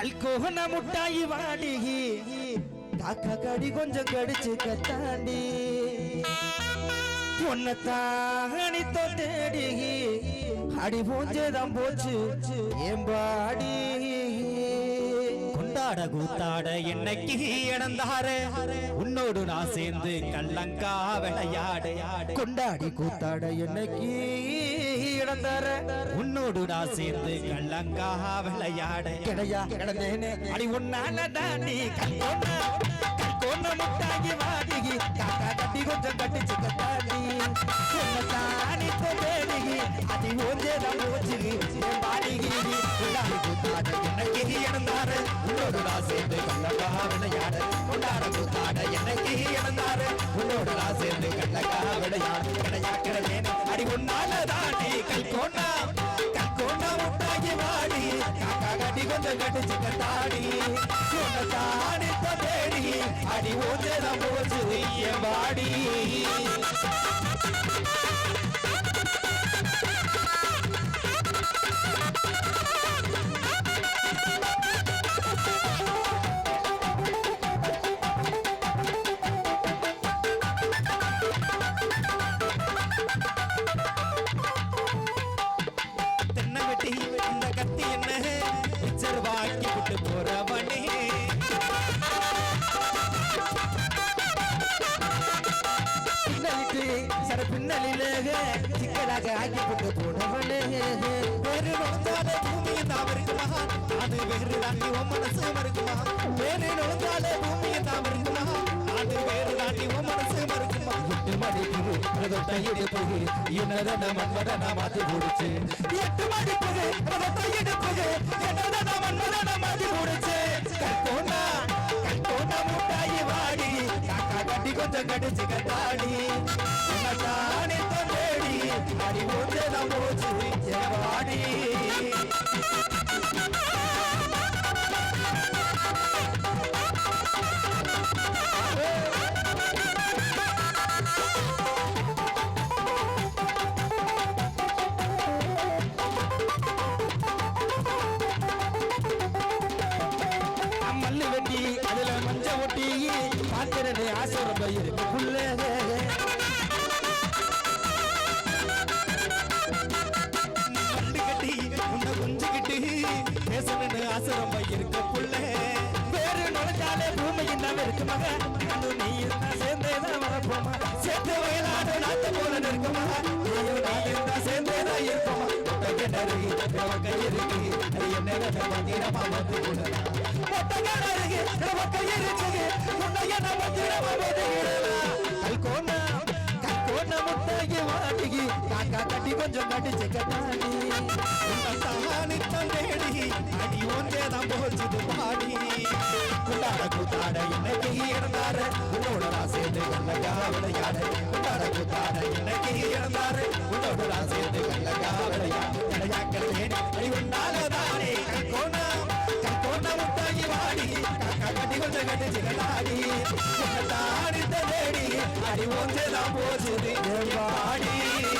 கல்கோகன முட்டாயி வாடி. காக்கா கடி கொஞ்சம் கடிச்சு கத்தாண்டி. உன்னைத்தானி தேடி அடி போஞ்சதான் போச்சு ஏம்பாடி. கொண்டாட கூத்தாட என்னைக்கு இழந்தாரு? உன்னோடு நான் சேர்ந்து கள்ளங்கா விளையாடு. கொண்டாடி கூத்தாட என்னைக்கு இழந்தார உன்னோடு நான் சேர்ந்து கள்ளங்கா விளையாடு. கிடையா கிடந்தேனே. அடி உன்னால தாண்டி கல்கோன கல்கோன முட்டாகி வாடிகி காக்கா கட்டி கொஞ்சம் கட்டிச்சு கட்டாடி உன்னைத்தானி தேடி அடி போஞ்சதான் போச்சு ஏம்பாடிகி கொண்டாடி கூத்தாட என்னைக்கு இழந்தார. உன்னோடு நான் சேர்ந்து கள்ளங்கா விளையாடு. கொண்டாட கூத்தாட என்னைக்கு இழந்தாரு. உன்னோடு நான் சேர்ந்து கள்ளங்கா விளையாடு. கிடையா கிடந்தேன். அடி உன்னால காக்கா கட்டி கொஞ்சம் கட்டிச்சு தேடி. அடி ஓஞ்சதான் போச்சு என் பாடி? விட்டு போறவனே பின்னலிட்டு சர பின்னலிலே சிக்கலாக ஆக்கி போட்டு போனவனே வேறு நொந்தாலே பூமியின் தாம் இருக்குமா அது வேறு தாண்டி உன் மனசு மறுக்குமா வேறு நொந்தாலே பூமியின் தாம் இருக்குமா அது வேறு தாண்டி உன் மனசு எட்டு மாத்தி முடிச்சு எட்டு மணிக்கு பிரதத்தை எடுப்புகு என்னதன மன்மதன காக்கா கட்டி கொஞ்சம் கடிச்சு கட்டாடி உன்னதானே தொண்டேடி அடி போச்சதான் போச்சு வெட்டி அதுல மஞ்ச ஒட்டி பாத்திரனே ஆசை ரொம்ப இருக்கு புள்ள. கண்டு கட்டி உன்னை கொஞ்சிக்கிட்டு பேசணும்னு ஆசை ரொம்ப இருக்க புள்ள. வேறு நுழைஞ்சாலே பூமியின் தான் இருக்கு மக. நானும் நீ இருந்தா சேர்ந்தேதான் வரப்போமா சேர்த்து வயலாடு நாத்த போல நிற்குமா நீயும் நானும் தான் சேர்ந்தேதான் இருப்போமா ஒட்ட கிணறு என்ன மந்திரமா வந்து விடலாம். கல்கோனா முட்டாகி வாடிகி. காக்கா கட்டி கொஞ்சம் கட்டிச்சு கட்டாடி. தானி தந்தேடி அடி ஒன்றேதான் போச்சுது பாடி. குண்டாட கூத்தாட இன்னைக்கு இறந்தாரு? உன்னோட நான் சேர்ந்து கண்ணகா விளையாடு குண்டாட கூத்தாட இன்னைக்கு இறந்தாரு? உன்னோட நான் சேர்ந்து கண்ணகா விளையாடு விளையாக்கிறது அடி உண்டாலதானே கல்கோனா கல்கோனா முட்டாகி வாடி. காக்கா கட்டி கொஞ்சம் கட்டி அடி ஒன்றே தான் பாடி.